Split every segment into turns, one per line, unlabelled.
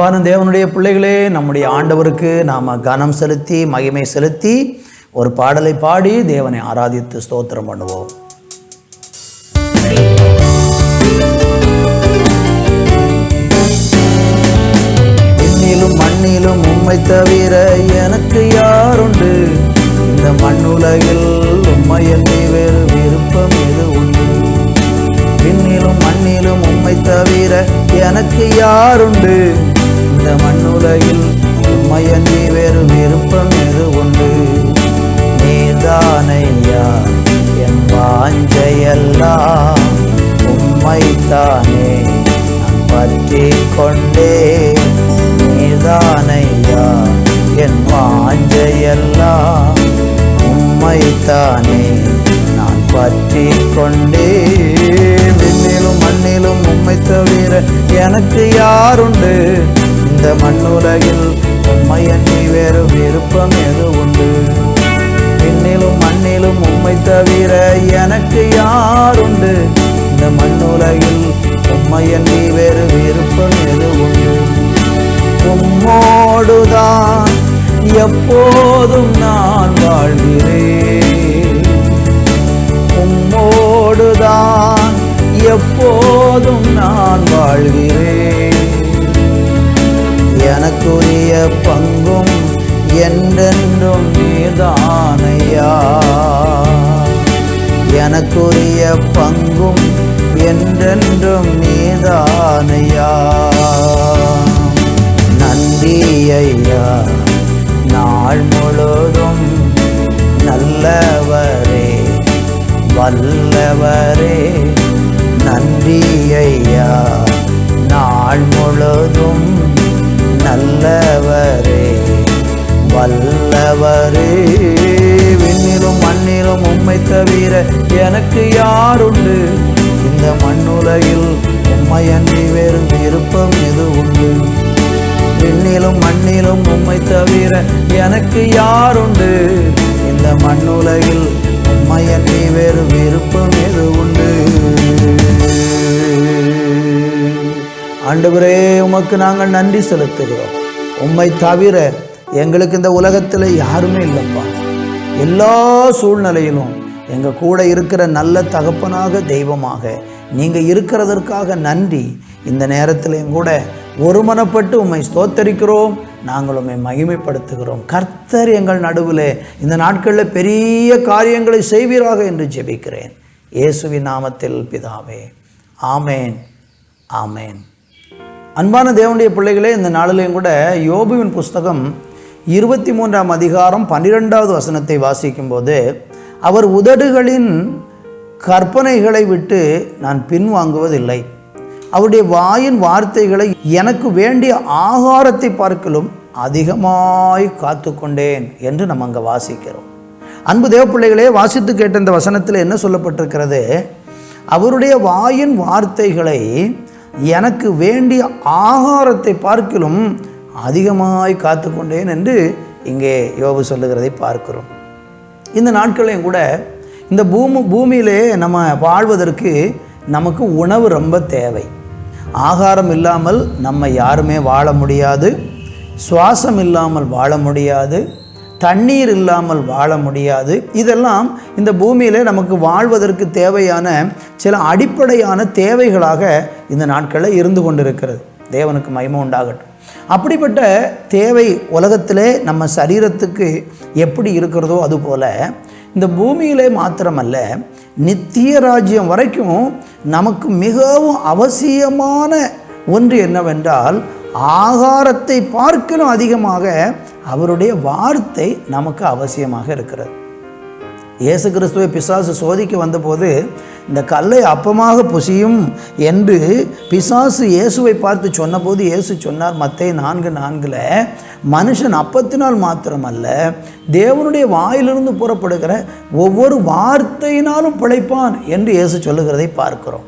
அன்பான தேவனுடைய பிள்ளைகளே நம்முடைய ஆண்டவருக்கு நாம் கனம் செலுத்தி மகிமை செலுத்தி ஒரு பாடலை பாடி தேவனை ஆராதித்து ஸ்தோத்திரம் பண்ணுவோம். விண்ணிலும் மண்ணிலும் உம்மை தவிர எனக்கு யாருண்டு? இந்த மண்ணுலகில் உம்மை என்னை வேறு விருப்பம் எது உண்டு? விண்ணிலும் மண்ணிலும் உம்மை தவிர எனக்கு யாருண்டு? உலகில் மண்ணுலகில் வேறு விருப்பம் எது உண்டு? நீர்தானையா? என் வாஞ்சையெல்லாம் உம்மைத்தானே நான் பற்றி கொண்டே நீதானையா என் வாஞ்சையெல்லாம் உம்மைத்தானே நான் பற்றி கொண்டே விண்ணிலும் மண்ணிலும் உம்மை தவிர எனக்கு யாருண்டு? இந்த மண்ணுலகில் உண்மை அன்றி வேறு விருப்பம் எது உண்டு? விண்ணிலும் மண்ணிலும் உண்மை தவிர எனக்கு யாருண்டு இந்த மண்ணுலகில் உண்மை அன்றி வேறு விருப்பம் எது உண்டு? உம்மோடுதான் எப்போதும் நான் வாழ்கிறேன். உம்மோடுதான் எப்போதும் நான் வாழ்கிறேன். எனக்குரிய பங்கும் என்றென்றும் நீதானையா? எனக்குரிய பங்கும் என்றென்றும் நீதானையா? நன்றி ஐயா நாள் முழுதும் நல்லவரே வல்லவரே. நன்றி ஐயா நாள் முழுதும் நல்லவரே வல்லவரே. விண்ணிலும் மண்ணிலும் உம்மை தவிர எனக்கு யாருண்டு? இந்த மண்ணுலகில் உம்மை அன்றி வேறு விருப்பம் எது உண்டு? விண்ணிலும் மண்ணிலும் உம்மை தவிர எனக்கு யாருண்டு? இந்த மண்ணுலகில் உம்மை அன்றி வேறு விருப்பம் எது உண்டு? ஆண்டவரே உமக்கு நாங்கள் நன்றி செலுத்துகிறோம். உம்மை தவிர எங்களுக்கு இந்த உலகத்தில் யாருமே இல்லைப்பா. எல்லா சூழ்நிலையிலும் எங்கள் கூட இருக்கிற நல்ல தகப்பனாக தெய்வமாக நீங்கள் இருக்கிறதற்காக நன்றி. இந்த நேரத்திலையும் கூட ஒருமனப்பட்டு உம்மை ஸ்தோத்தரிக்கிறோம் நாங்கள் உண்மை மகிமைப்படுத்துகிறோம். கர்த்தர் எங்கள் நடுவில் இந்த நாட்களில் பெரிய காரியங்களை செய்வீராக என்று ஜெபிக்கிறேன். இயேசுவின் நாமத்தில் பிதாவே. ஆமேன். ஆமேன். அன்பான தேவனுடைய பிள்ளைகளே இந்த நாளிலையும் கூட யோபுவின் புஸ்தகம் இருபத்தி மூன்றாம் அதிகாரம் பன்னிரெண்டாவது வசனத்தை வாசிக்கும்போது அவர் உதடுகளின் கற்பனைகளை விட்டு நான் பின்வாங்குவதில்லை. அவருடைய வாயின் வார்த்தைகளை எனக்கு வேண்டிய ஆகாரத்தை பார்க்கலும் அதிகமாய் காத்து கொண்டேன் என்று நம்ம அங்கே வாசிக்கிறோம். அன்பு தேவ பிள்ளைகளே வாசித்து கேட்ட இந்த வசனத்தில் என்ன சொல்லப்பட்டிருக்கிறது? அவருடைய வாயின் வார்த்தைகளை எனக்கு வேண்டிய ஆகாரத்தை பார்க்கிலும் அதிகமாய் காத்து கொண்டேன் என்று இங்கே யோபு சொல்லுகிறதை பார்க்கிறோம். இந்த நாட்களையும் கூட இந்த பூமி பூமியிலே நம்ம வாழ்வதற்கு நமக்கு உணவு ரொம்ப தேவை. ஆகாரம் இல்லாமல் நம்ம யாருமே வாழ முடியாது. சுவாசம் இல்லாமல் வாழ முடியாது. தண்ணீர் இல்லாமல் வாழ முடியாது. இதெல்லாம் இந்த பூமியில் நமக்கு வாழ்வதற்கு தேவையான சில அடிப்படையான தேவைகளாக இந்த நாட்களில் இருந்து கொண்டிருக்கிறது. தேவனுக்கு மயமும் உண்டாகட்டும். அப்படிப்பட்ட தேவை உலகத்திலே நம்ம சரீரத்துக்கு எப்படி இருக்கிறதோ அதுபோல் இந்த பூமியிலே மாத்திரமல்ல நித்திய ராஜ்யம் வரைக்கும் நமக்கு மிகவும் அவசியமான ஒன்று என்னவென்றால் ஆகாரத்தை பார்க்கலும் அதிகமாக அவருடைய வார்த்தை நமக்கு அவசியமாக இருக்கிறது. இயேசு கிறிஸ்துவை பிசாசு சோதிக்க வந்தபோது இந்த கல்லை அப்பமாக புசியும் என்று பிசாசு இயேசுவை பார்த்து சொன்னபோது இயேசு சொன்னார் மற்ற நான்கு நான்கில் மனுஷன் அப்பத்தினால் மாத்திரமல்ல தேவனுடைய வாயிலிருந்து புறப்படுகிற ஒவ்வொரு வார்த்தையினாலும் பிழைப்பான் என்று இயேசு சொல்லுகிறதை பார்க்கிறோம்.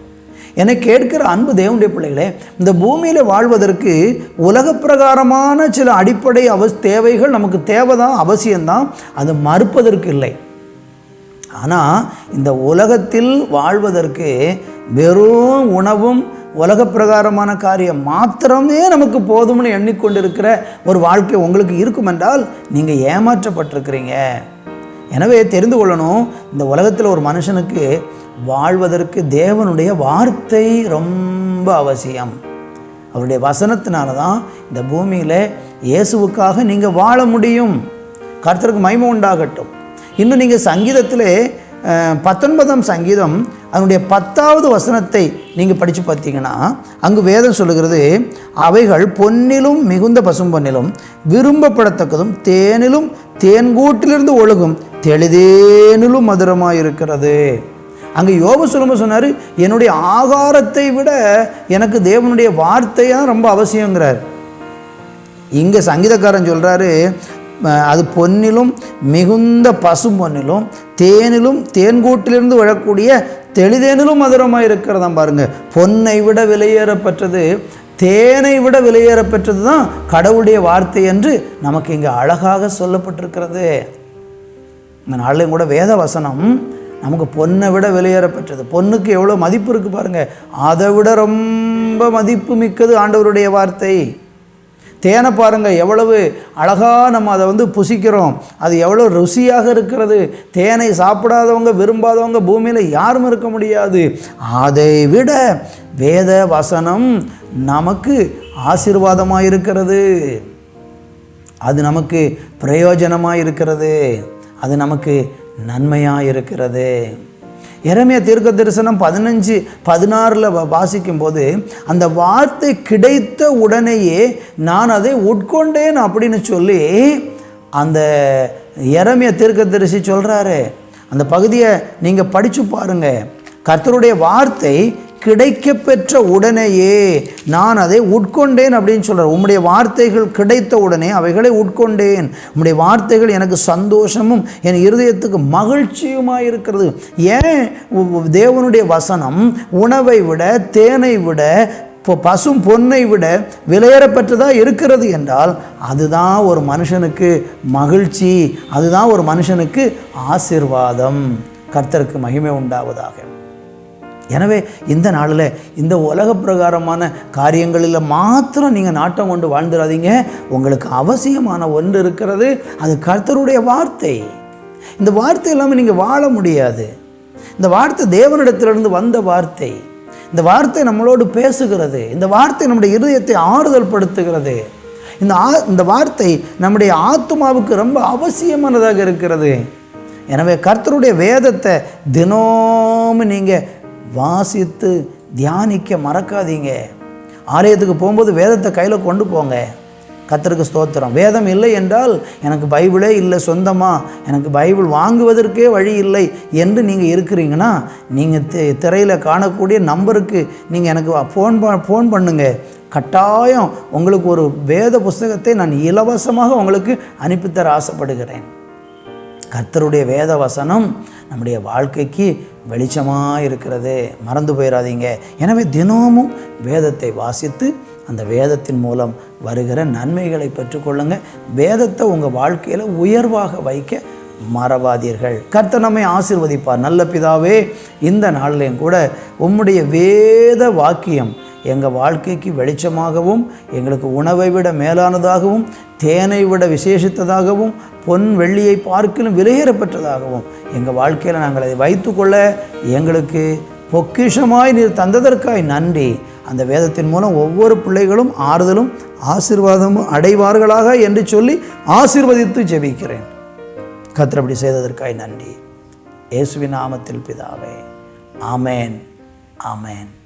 என்னை கேட்கிற அன்பு தேவனுடைய பிள்ளைகளே இந்த பூமியில் வாழ்வதற்கு உலக பிரகாரமான சில அடிப்படை அவ தேவைகள் நமக்கு தேவைதான் அவசியம்தான் அது மறுப்பதற்கு இல்லை. ஆனால் இந்த உலகத்தில் வாழ்வதற்கு வெறும் உணவும் உலக பிரகாரமான காரியம் மாத்திரமே நமக்கு போதும்னு எண்ணிக்கொண்டிருக்கிற ஒரு வாழ்க்கை உங்களுக்கு இருக்கும் என்றால் நீங்கள் ஏமாற்றப்பட்டிருக்கிறீங்க. எனவே தெரிந்து கொள்ளணும் இந்த உலகத்தில் ஒரு மனுஷனுக்கு வாழ்வதற்கு தேவனுடைய வார்த்தை ரொம்ப அவசியம். அவருடைய வசனத்தினால தான் இந்த பூமியில் இயேசுவுக்காக நீங்கள் வாழ முடியும். கர்த்தருக்கு மகிமை உண்டாகட்டும். இன்னும் நீங்கள் சங்கீதத்தில் பத்தொன்பதாம் சங்கீதம் அதனுடைய பத்தாவது வசனத்தை நீங்கள் படித்து பார்த்தீங்கன்னா அங்கு வேதம் சொல்லுகிறது அவைகள் பொன்னிலும் மிகுந்த பசும்பொன்னிலும் விரும்பப்படத்தக்கதும் தேனிலும் தேன்கூட்டிலிருந்து ஒழுகும் தெளிதேனிலும் மதுரமாக இருக்கிறது அங்கே யோபு சொல்லும்போது சொன்னார் என்னுடைய ஆகாரத்தை விட எனக்கு தேவனுடைய வார்த்தை தான் ரொம்ப அவசியங்கிறார் இங்கே சங்கீதக்காரன் சொல்கிறாரு அது பொன்னிலும் மிகுந்த பசும் பொன்னிலும் தேனிலும் தேன்கூட்டிலிருந்து விழக்கூடிய தெளிதேனிலும் மதுரமாக இருக்கிறதாம் பாருங்கள் பொன்னை விட விலையேறப்பெற்றது தேனை விட விலையேறப்பெற்றது தான் கடவுளுடைய வார்த்தை என்று நமக்கு இங்கே அழகாக சொல்லப்பட்டிருக்கிறது. இந்த நாளிலையும் கூட வேத வசனம் நமக்கு பொண்ணை விட விலையேறப்பெற்றது பொண்ணுக்கு எவ்வளோ மதிப்பு இருக்குது பாருங்கள் அதை விட ரொம்ப மதிப்பு மிக்கது ஆண்டவருடைய வார்த்தை. தேனை பாருங்கள் எவ்வளவு அழகாக நம்ம அதை வந்து புசிக்கிறோம். அது எவ்வளோ ருசியாக இருக்கிறது. தேனை சாப்பிடாதவங்க விரும்பாதவங்க பூமியில் யாரும் இருக்க முடியாது. அதை விட வேத வசனம் நமக்கு ஆசீர்வாதமாக இருக்கிறது. அது நமக்கு பிரயோஜனமாக இருக்கிறது. அது நமக்கு நன்மையாக இருக்கிறது இறமைய தீர்க்க தரிசனம் பதினஞ்சு பதினாறில் வாசிக்கும்போது அந்த வார்த்தை கிடைத்த உடனேயே நான் அதை உட்கொண்டேன் அப்படின்னு சொல்லி அந்த இறமைய தீர்க்க தரிசி சொல்கிறாரு அந்த பகுதியை நீங்கள் படித்து பாருங்கள் கர்த்தருடைய வார்த்தை கிடைக்கப்பெற்ற உடனேயே நான் அதை உட்கொண்டேன் அப்படின்னு சொல்கிறார் உம்முடைய வார்த்தைகள் கிடைத்த உடனே அவைகளை உட்கொண்டேன். உம்முடைய வார்த்தைகள் எனக்கு சந்தோஷமும் என் இருதயத்துக்கு மகிழ்ச்சியுமாக இருக்கிறது. ஏன்? தேவனுடைய வசனம் உணவை விட தேனை விட இப்போ பசும் பொன்னை விட விலையேறப்பட்டதாக இருக்கிறது என்றால் அதுதான் ஒரு மனுஷனுக்கு மகிழ்ச்சி அதுதான் ஒரு மனுஷனுக்கு ஆசீர்வாதம். கர்த்தருக்கு மகிமை உண்டாவதாக. எனவே இந்த நாளில் இந்த உலக பிரகாரமான காரியங்களில் மாத்திரம் நீங்கள் நாட்டம் கொண்டு வாழ்ந்துடாதீங்க உங்களுக்கு அவசியமான ஒன்று இருக்கிறது அது கர்த்தருடைய வார்த்தை. இந்த வார்த்தை இல்லாமல் நீங்கள் வாழ முடியாது. இந்த வார்த்தை தேவனிடத்திலிருந்து வந்த வார்த்தை. இந்த வார்த்தை நம்மளோடு பேசுகிறது. இந்த வார்த்தை நம்முடைய இருதயத்தை ஆறுதல் படுத்துகிறது. இந்த ஆ இந்த வார்த்தை நம்முடைய ஆத்மாவுக்கு ரொம்ப அவசியமானதாக இருக்கிறது. எனவே கர்த்தருடைய வேதத்தை தினமும் நீங்கள் வாசித்து தியானிக்க மறக்காதீங்க. ஆலயத்துக்கு போகும்போது வேதத்தை கையில் கொண்டு போங்க. கத்தருக்கு ஸ்தோத்திரம். வேதம் இல்லை என்றால் எனக்கு பைபிளே இல்லை சொந்தமாக எனக்கு பைபிள் வாங்குவதற்கே வழி இல்லை என்று நீங்கள் இருக்கிறீங்கன்னா நீங்கள் திரையில் காணக்கூடிய நம்பருக்கு நீங்கள் எனக்கு ஃபோன் ப ஃபோன் பண்ணுங்கள் கட்டாயம் உங்களுக்கு ஒரு வேத புஸ்தகத்தை நான் இலவசமாக உங்களுக்கு அனுப்பித்தர ஆசைப்படுகிறேன். கர்த்தருடைய வேத வசனம் நம்முடைய வாழ்க்கைக்கு வெளிச்சமாக இருக்கிறது மறந்து போயிடாதீங்க எனவே தினமும் வேதத்தை வாசித்து அந்த வேதத்தின் மூலம் வருகிற நன்மைகளை பெற்றுக்கொள்ளுங்க. வேதத்தை உங்கள் வாழ்க்கையில் உயர்வாக வைக்க மறவாதீர்கள். கர்த்தர் நம்மை ஆசிர்வதிப்பார். நல்ல பிதாவே இந்த நாளிலையும் கூட உம்முடைய வேத வாக்கியம் எங்கள் வாழ்க்கைக்கு வெளிச்சமாகவும் எங்களுக்கு உணவை விட மேலானதாகவும் தேனை விட விசேஷித்ததாகவும் பொன் வெள்ளியை பார்க்கிலும் விலையேறப்பெற்றதாகவும் எங்கள் வாழ்க்கையில் நாங்கள் அதை வைத்துக்கொள்ள எங்களுக்கு பொக்கிஷமாய் நீர் தந்ததற்காய் நன்றி. அந்த வேதத்தின் மூலம் ஒவ்வொரு பிள்ளைகளும் ஆறுதலும் ஆசீர்வாதமும் அடைவார்களாக என்று சொல்லி ஆசிர்வதித்து ஜெபிக்கிறேன். கத்திரப்படி செய்ததற்காய் நன்றி. இயேசுவின் நாமத்தில் பிதாவே. ஆமேன். ஆமேன்.